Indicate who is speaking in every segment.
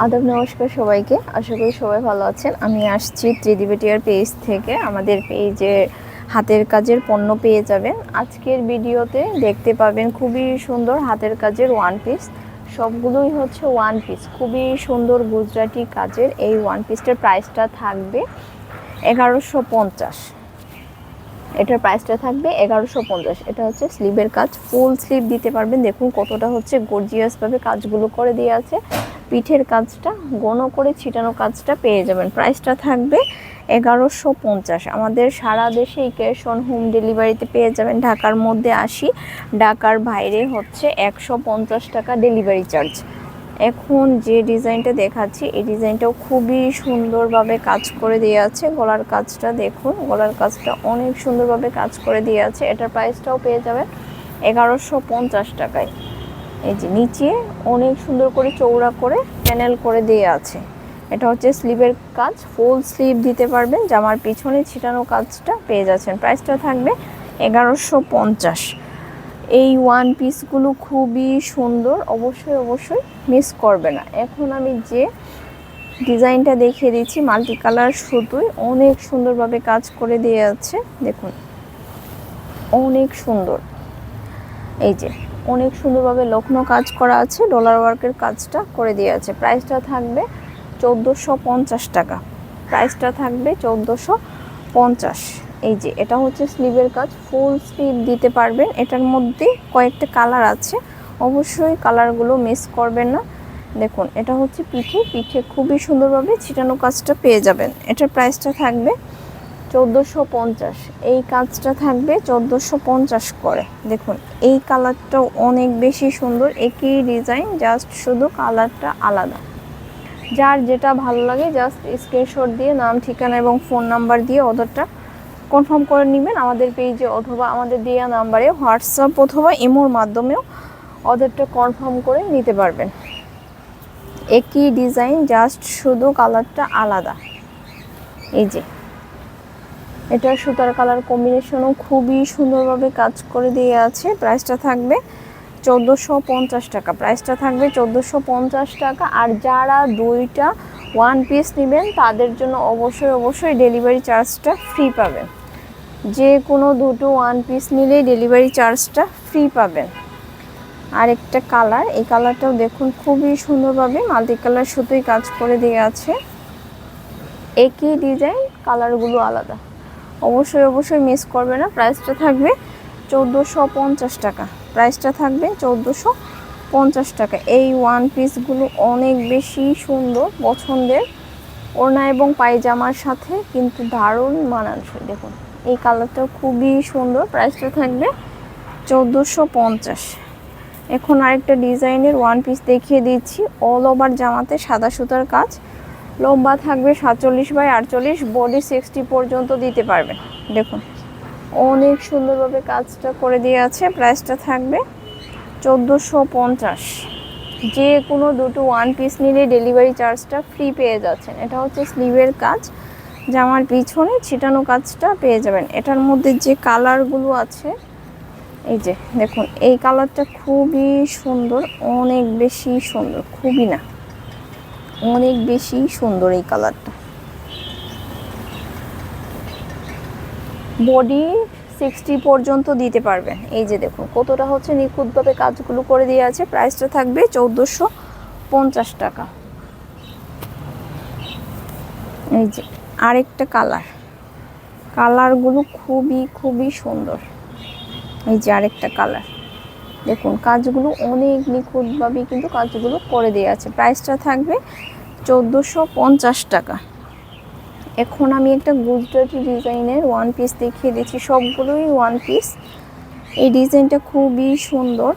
Speaker 1: আদাব নমস্কার সবাইকে। আশা করি সবাই ভালো আছেন। আমি আসছি ত্রিদিবেটিয়ার পেজ থেকে। আমাদের পেজে হাতের কাজের পণ্য পেয়ে যাবেন। আজকের ভিডিওতে দেখতে পাবেন খুবই সুন্দর হাতের কাজের ওয়ান পিস সবগুলোই হচ্ছে ওয়ান পিস খুবই সুন্দর গুজরাটি কাজের এই ওয়ান পিসটার প্রাইসটা থাকবে এগারোশো পঞ্চাশ। এটার প্রাইসটা থাকবে এগারোশো পঞ্চাশ। এটা হচ্ছে স্লিভের কাজ। ফুল স্লিভ দিতে পারবেন। দেখুন কতটা হচ্ছে গর্জিয়াসভাবে কাজগুলো করে দিয়ে আছে। পিঠের কাজটা, গণ করে ছিটানো কাজটা পেয়ে যাবেন। প্রাইসটা থাকবে এগারোশো পঞ্চাশ। আমাদের সারা দেশেই ক্যাশ অন হোম ডেলিভারিতে পেয়ে যাবেন। ঢাকার মধ্যে আসি, ঢাকার বাইরে হচ্ছে একশো পঞ্চাশ টাকা ডেলিভারি চার্জ এখন যে ডিজাইনটা দেখাচ্ছি, এই ডিজাইনটাও খুবই সুন্দরভাবে কাজ করে দিয়ে আছে। গলার কাজটা দেখুন, গলার কাজটা অনেক সুন্দরভাবে কাজ করে দিয়ে আছে। এটার প্রাইসটাও পেয়ে যাবেন এগারোশো পঞ্চাশ টাকায়। এই যে নিচে অনেক সুন্দর করে চৌড়া করে প্যানেল করে দিয়ে আছে। এটা হচ্ছে স্লিভের কাজ ফুল স্লিভ দিতে পারবেন। জামার পিছনে ছিটানো কাজটা পেয়ে যাচ্ছেন। প্রাইসটা থাকবে এগারোশো পঞ্চাশ। এই ওয়ান পিসগুলো খুবই সুন্দর। অবশ্যই অবশ্যই মিস করবে না। এখন আমি যে ডিজাইনটা দেখিয়ে দিচ্ছি মাল্টি কালার সুতোয় অনেক সুন্দরভাবে কাজ করে দিয়ে আছে। দেখুন, অনেক সুন্দর। এই যে অনেক সুন্দরভাবে লক্ষ্ণ কাজ করা আছে ডলার ওয়ার্কের কাজটা করে দিয়ে আছে। প্রাইসটা থাকবে চোদ্দোশো পঞ্চাশ টাকা। প্রাইসটা থাকবে চোদ্দোশো পঞ্চাশ। এই যে, এটা হচ্ছে স্লিভের কাজ ফুল স্লিভ দিতে পারবেন। এটার মধ্যে কয়েকটা কালার আছে। অবশ্যই কালারগুলো মিস করবেন না। দেখুন, এটা হচ্ছে পিঠে। পিঠে খুবই সুন্দরভাবে ছিটানো কাজটা পেয়ে যাবেন। এটার প্রাইসটা থাকবে চোদ্দোশো পঞ্চাশ। এই কাজটা থাকবে চোদ্দোশো পঞ্চাশ করে। দেখুন, এই কালারটাও অনেক বেশি সুন্দর, একই ডিজাইন, জাস্ট শুধু কালারটা আলাদা। যার যেটা ভালো লাগে, জাস্ট স্ক্রিনশট দিয়ে নাম, ঠিকানা এবং ফোন নাম্বার দিয়ে অর্ডারটা কনফার্ম করে নেবেন আমাদের পেজে অথবা আমাদের দেওয়া নাম্বারে হোয়াটসঅ্যাপ অথবা ইমোর মাধ্যমেও অর্ডারটা কনফার্ম করে নিতে পারবেন। একই ডিজাইন, জাস্ট শুধু কালারটা আলাদা। এই যে। এটা সুতার কালার কম্বিনেশনও খুবই সুন্দরভাবে কাজ করে দিয়ে আছে। প্রাইসটা থাকবে চোদ্দোশো পঞ্চাশ টাকা। প্রাইসটা থাকবে চোদ্দোশো পঞ্চাশ টাকা। আর যারা দুইটা ওয়ান পিস নেবেন, তাদের জন্য অবশ্যই অবশ্যই ডেলিভারি চার্জটা ফ্রি পাবেন যে কোনো দুটো ওয়ান পিস নিলেই ডেলিভারি চার্জটা ফ্রি পাবেন। আর একটা কালার, এই কালারটাও দেখুন খুবই সুন্দরভাবে মাল্টি কালার সুতোই কাজ করে দিয়ে আছে। একই ডিজাইন কালারগুলো আলাদা। অবশ্যই অবশ্যই মিস করবে না। প্রাইসটা থাকবে চৌদ্দোশো পঞ্চাশ টাকা। প্রাইসটা থাকবে চৌদ্দোশো পঞ্চাশ টাকা। এই ওয়ান পিসগুলো অনেক বেশি সুন্দর, পছন্দের। ওড়না এবং পায়জামার সাথে কিন্তু দারুণ মানানসই। দেখুন, এই কালারটা খুবই সুন্দর। প্রাইসটা থাকবে চৌদ্দোশো পঞ্চাশ। এখন আরেকটা ডিজাইনের ওয়ান পিস দেখিয়ে দিচ্ছি। অল ওভার জামাতে সাদা সুতার কাজ। লম্বা থাকবে সাতচল্লিশ বাই আটচল্লিশ বডি সিক্সটি পর্যন্ত দিতে পারবেন দেখুন, অনেক সুন্দরভাবে কাজটা করে দিয়ে আছে প্রাইসটা থাকবে চোদ্দোশো পঞ্চাশ। যে কোনো দুটো ওয়ান পিস নিলে ডেলিভারি চার্জটা ফ্রি পেয়ে যাচ্ছেন। এটা হচ্ছে স্লিভের কাজ, জামার পিছনে ছিটানো কাজটা পেয়ে যাবেন। এটার মধ্যে যে কালারগুলো আছে, এই যে দেখুন, এই কালারটা খুবই সুন্দর, অনেক বেশি সুন্দর, খুবই না। অনেক বেশি সুন্দর এই কালারটা। বডি সিক্সটি পর্যন্ত দিতে পারবেন। এই যে দেখুন, কতটা হচ্ছে নিখুঁতভাবে কাজগুলো করে দিয়ে আছে। প্রাইসটা থাকবে চৌদ্দোশো পঞ্চাশ টাকা। এই যে আরেকটা কালার। কালারগুলো খুবই খুবই সুন্দর। এই যে আরেকটা কালার। দেখুন, কাজগুলো অনেক নিখুঁতভাবে কিন্তু কাজগুলো করে দিয়ে আছে। প্রাইসটা থাকবে চোদ্দোশো পঞ্চাশ টাকা। এখন আমি একটা গুজরাটি ডিজাইনের ওয়ান পিস দেখিয়ে দিচ্ছি। সবগুলোই ওয়ান পিস এই ডিজাইনটা খুবই সুন্দর।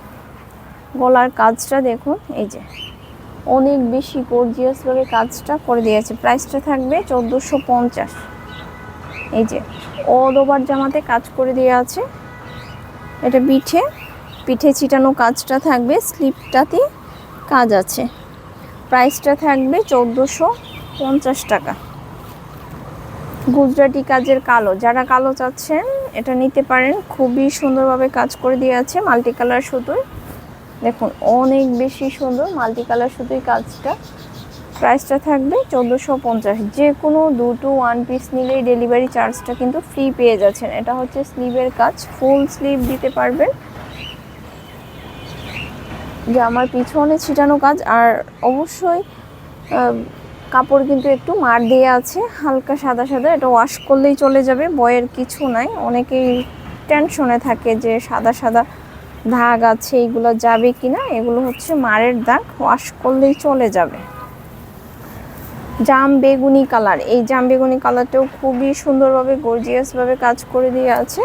Speaker 1: গলার কাজটা দেখুন, এই যে। অনেক বেশি গর্জিয়াসভাবে কাজটা করে দিয়েছে প্রাইসটা থাকবে চোদ্দোশো পঞ্চাশ। এই যে অল ওভার জামাতে কাজ করে দিয়ে আছে। এটা পিঠে পিঠে ছিটানো কাজটা থাকবে, স্লিপটাতে কাজ আছে। প্রাইসটা থাকবে চোদ্দোশো পঞ্চাশ টাকা। গুজরাটি কাজের কালো, যারা কালো চাচ্ছেন, এটা নিতে পারেন। খুবই সুন্দরভাবে কাজ করে দিয়ে আছে মাল্টি কালার সুতোয়। দেখুন, অনেক বেশি সুন্দর মাল্টি কালার সুতোই কাজটা। প্রাইসটা থাকবে চোদ্দোশো পঞ্চাশ। যে কোনো দুটো ওয়ান পিস নিলেই ডেলিভারি চার্জটা কিন্তু ফ্রি পেয়ে যাচ্ছেন। এটা হচ্ছে স্লিভের কাজ ফুল স্লিভ দিতে পারবেন। যে আমার পিছনে ছিটানো কাজ আর অবশ্যই কাপড় কিন্তু একটু মার দিয়ে আছে, হালকা সাদা সাদা, এটা ওয়াশ করলেই চলে যাবে, বয়ের কিছু নাই। অনেকেই টেনশনে থাকে যে সাদা সাদা দাগ আছে এইগুলো যাবে কি না এগুলো হচ্ছে মারের দাগ ওয়াশ করলেই চলে যাবে। জাম বেগুনি কালার, এই জাম বেগুনি কালারটাও খুবই সুন্দরভাবে গর্জিয়াসভাবে কাজ করে দিয়ে আছে।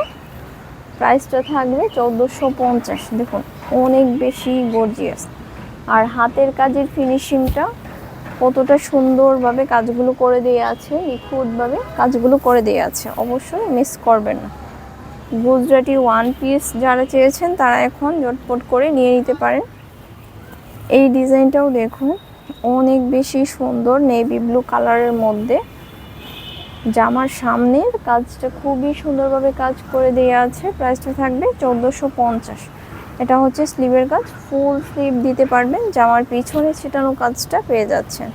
Speaker 1: প্রাইসটা থাকবে চৌদ্দোশো পঞ্চাশ, দেখুন। অনেক বেশি গর্জিয়াস আর হাতের কাজের ফিনিশিংটা কতটা সুন্দরভাবে কাজগুলো করে দিয়ে আছে, নিখুঁতভাবে কাজগুলো করে দিয়ে আছে, অবশ্যই মিস করবেন না। গুজরাটি ওয়ান পিস যারা চেয়েছেন, তারা এখন জটপট করে নিয়ে নিতে পারেন। এই ডিজাইনটাও দেখুন, অনেক বেশি সুন্দর নেভি ব্লু কালারের মধ্যে। জামার সামনের কাজটা খুবই সুন্দরভাবে কাজ করে দেওয়া আছে প্রাইসটা থাকবে চোদ্দোশো পঞ্চাশ। এটা হচ্ছে স্লিভের কাজ। ফুল স্লিভ দিতে পারবেন, জামার পিছনে ছিটানো কাজটা পেয়ে যাচ্ছেন।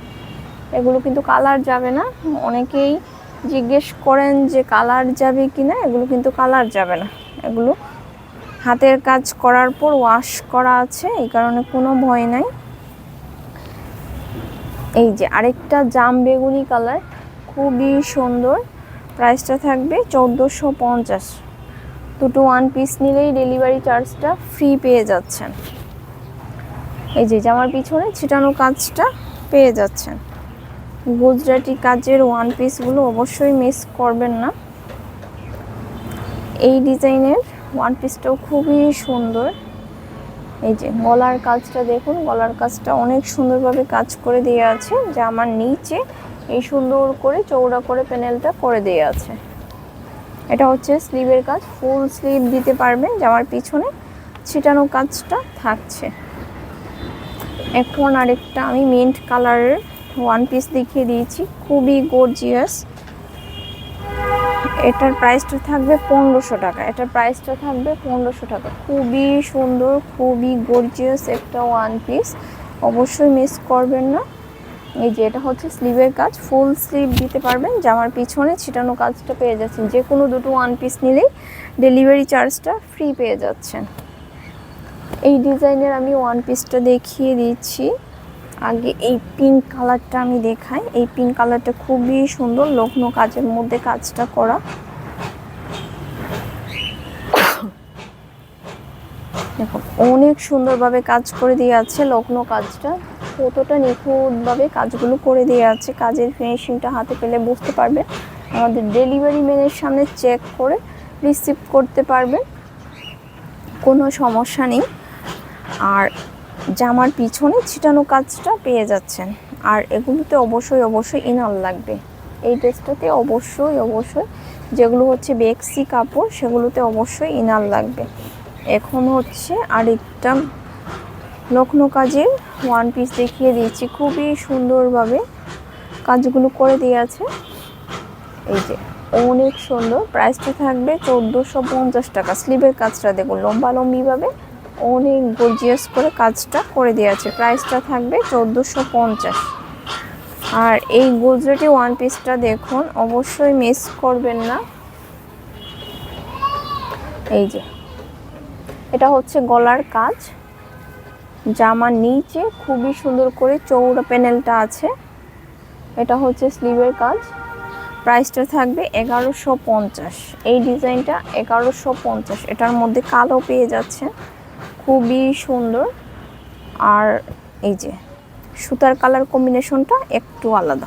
Speaker 1: এগুলো কিন্তু কালার যাবে না। অনেকেই জিজ্ঞেস করেন যে কালার যাবে কি না এগুলো কিন্তু কালার যাবে না। এগুলো হাতের কাজ করার পর ওয়াশ করা আছে, এই কারণে কোনো ভয় নাই। এই যে আরেকটা জাম বেগুনি কালার, খুবই সুন্দর। প্রাইসটা থাকবে চৌদ্দোশো পঞ্চাশ। দুটো ওয়ান পিস নিলেই ডেলিভারি চার্জটা ফ্রি পেয়ে যাচ্ছেন। এই যে জামার পিছনে ছিটানো কাজটা পেয়ে যাচ্ছেন। গুজরাটি কাজের ওয়ান পিসগুলো অবশ্যই মিস করবেন না। এই ডিজাইনের ওয়ান পিসটাও খুবই সুন্দর। এই যে গলার কাজটা দেখুন, গলার কাজটা অনেক সুন্দরভাবে কাজ করে দিয়ে আছে। যা আমার নিচে এই সুন্দর করে চৌড়া করে প্যানেলটা করে দিয়ে আছে। এটা হচ্ছে স্লিভের কাজ ফুল স্লিভ দিতে পারবেন জামার পিছনে। ছিটানো কাজটা থাকছে। এখন আরেকটা আমি মিন্ট কালারের ওয়ান পিস দেখিয়ে দিয়েছি, খুবই গর্জিয়াস এটার প্রাইসটা থাকবে পনেরোশো টাকা। এটার প্রাইসটা থাকবে পনেরোশো টাকা। খুবই সুন্দর, খুবই গর্জিয়াস একটা ওয়ান পিস অবশ্যই মিস করবেন না। এই যে এটা হচ্ছে স্লিভের কাজ, ফুল স্লিভ দিতে পারবেন। জামার পিছনে ছিটানো কাজটা পেয়ে যাচ্ছেন। যে কোনো দুটো ওয়ান পিস নিলেই ডেলিভারি চার্জটা ফ্রি পেয়ে যাচ্ছেন। এই ডিজাইনের আমি ওয়ান পিসটা দেখিয়ে দিচ্ছি। আগে এই পিঙ্ক কালারটা আমি দেখাই। এই পিঙ্ক কালারটা খুবই সুন্দর, লগ্নো কাজের মধ্যে কাজটা করা। দেখো অনেক সুন্দরভাবে কাজ করে দিয়ে আছে লগ্নো কাজটা। কতটা নিখুঁতভাবে কাজগুলো করে দিয়ে আছে। কাজের ফিনিশিংটা হাতে পেলে বুঝতে পারবে। আমাদের ডেলিভারি ম্যানের সামনে চেক করে রিসিভ করতে পারবে। কোনো সমস্যা নেই। আর জামার পিছনে ছিটানো কাজটা পেয়ে যাচ্ছেন। আর এগুলোতে অবশ্যই অবশ্যই ইনার লাগবে। এই ড্রেসটাতে অবশ্যই অবশ্যই যেগুলো হচ্ছে বেক্সি কাপড়, সেগুলোতে অবশ্যই ইনার লাগবে। এখন হচ্ছে আরেকটা লখনৌ কাজের ওয়ান পিস দেখিয়ে দিয়েছি, খুবই সুন্দরভাবে কাজগুলো করে দিয়ে আছে। এই যে, অনেক সুন্দর। প্রাইসটা থাকবে চোদ্দোশো পঞ্চাশ টাকা। স্লিভের কাজটা দেখুন, লম্বা লম্বিভাবে অনেক গর্জিয়াস করে কাজটা করে দিয়ে আছে। প্রাইসটা থাকবে চোদ্দোশো পঞ্চাশ। আর এই গুজরাটি ওয়ান পিসটা দেখুন, অবশ্যই মিস করবেন না। এই যে, এটা হচ্ছে গলার কাজ। জামার নিচে খুবই সুন্দর করে চৌড়া প্যানেলটা আছে। এটা হচ্ছে স্লিভের কাজ। প্রাইসটা থাকবে এগারোশো পঞ্চাশ। এই ডিজাইনটা এগারোশো পঞ্চাশ। এটার মধ্যে কালো পেয়ে যাচ্ছে। খুবই সুন্দর। আর এই যে, সুতার কালার কম্বিনেশনটা একটু আলাদা।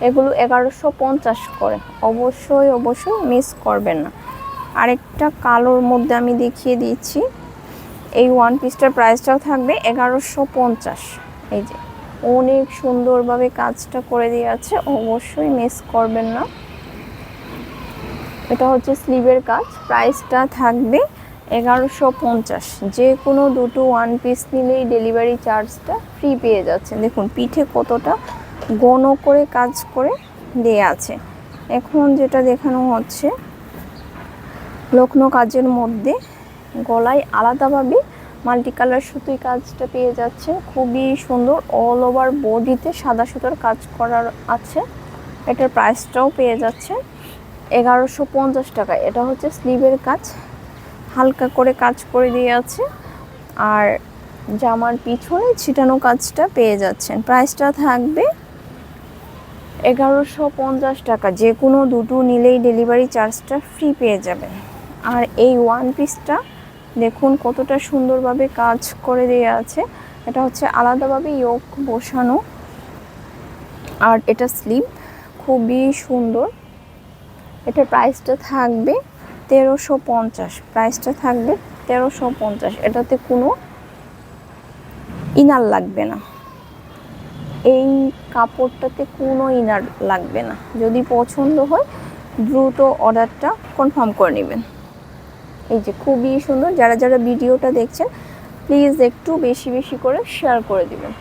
Speaker 1: এগুলো এগারোশো পঞ্চাশ করে। অবশ্যই অবশ্যই মিস করবেন না। আরেকটা কালোর মধ্যে আমি দেখিয়ে দিচ্ছি। এই ওয়ান পিসটার প্রাইসটাও থাকবে এগারোশো পঞ্চাশ। এই যে, অনেক সুন্দরভাবে কাজটা করে দিয়ে আছে অবশ্যই মিস করবেন না। এটা হচ্ছে স্লিভের কাজ প্রাইসটা থাকবে এগারোশো পঞ্চাশ। যে কোনো দুটো ওয়ান পিস নিলেই ডেলিভারি চার্জটা ফ্রি পেয়ে যাচ্ছে দেখুন, পিঠে কতটা গণ করে কাজ করে দেয়া আছে। এখন যেটা দেখানো হচ্ছে, লক্ষ্ণৌ কাজের মধ্যে গলায় আলাদাভাবে মাল্টি কালার সুতোই কাজটা পেয়ে যাচ্ছে। খুবই সুন্দর অল ওভার বডিতে সাদা সুতোর কাজ করার আছে। এটার প্রাইসটাও পেয়ে যাচ্ছে। এগারোশো পঞ্চাশ টাকা। এটা হচ্ছে স্লিভের কাজ। হালকা করে কাজ করে দিয়ে আছে। আর জামার পিছনে ছিটানো কাজটা পেয়ে যাচ্ছেন। প্রাইসটা থাকবে এগারোশো পঞ্চাশ টাকা। যে কোনো দুটো নিলেই ডেলিভারি চার্জটা ফ্রি পেয়ে যাবেন। আর এই ওয়ান পিসটা দেখুন কতটা সুন্দরভাবে কাজ করে দেওয়া আছে। এটা হচ্ছে আলাদাভাবে ইয়োক বসানো। আর এটা স্লিপ খুবই সুন্দর। এটার প্রাইসটা থাকবে তেরোশো পঞ্চাশ। প্রাইসটা থাকবে তেরোশো পঞ্চাশ। এটাতে কোনো ইনার লাগবে না। এই কাপড়টাতে কোনো ইনার লাগবে না। যদি পছন্দ হয়, দ্রুত অর্ডারটা কনফার্ম করে নেবেন। এই যে খুবই সুন্দর। যারা যারা ভিডিওটা দেখছেন প্লিজ একটু বেশি বেশি করে শেয়ার করে দিবেন।